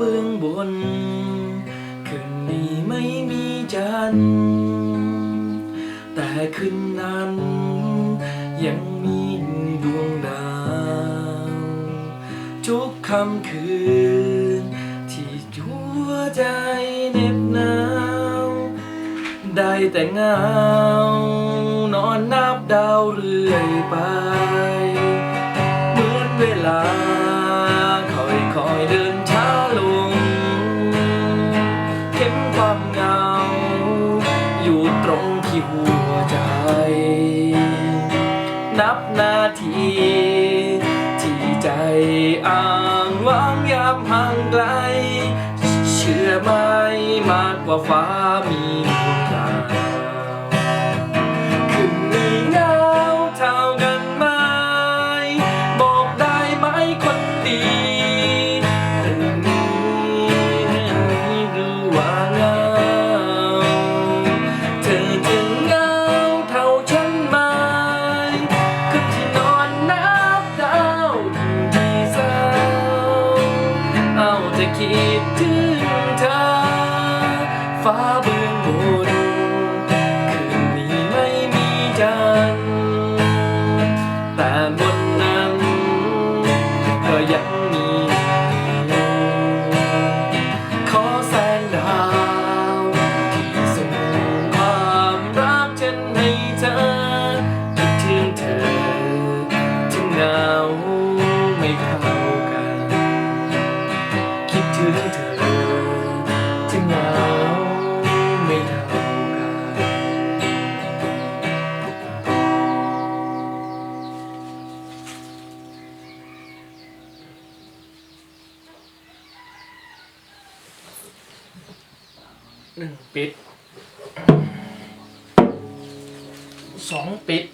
บื้องบน คืนนี้ไม่มีจันทร์แต่คืนนั้น ยังมีดวงดาวทุกคำคืน ที่หัวใจเหน็บหนาว ได้แต่เงานอนนับดาวเรื่อยไป เหมือนเวลา ที่หัวใจ นับนาที ที่ใจอ้างว้างยามห่างไกล เชื่อไหมมากกว่าฟ้ามี จะคิดถึงเธอ ฟ้าบื้องบน หนึ่งปิดสองปิด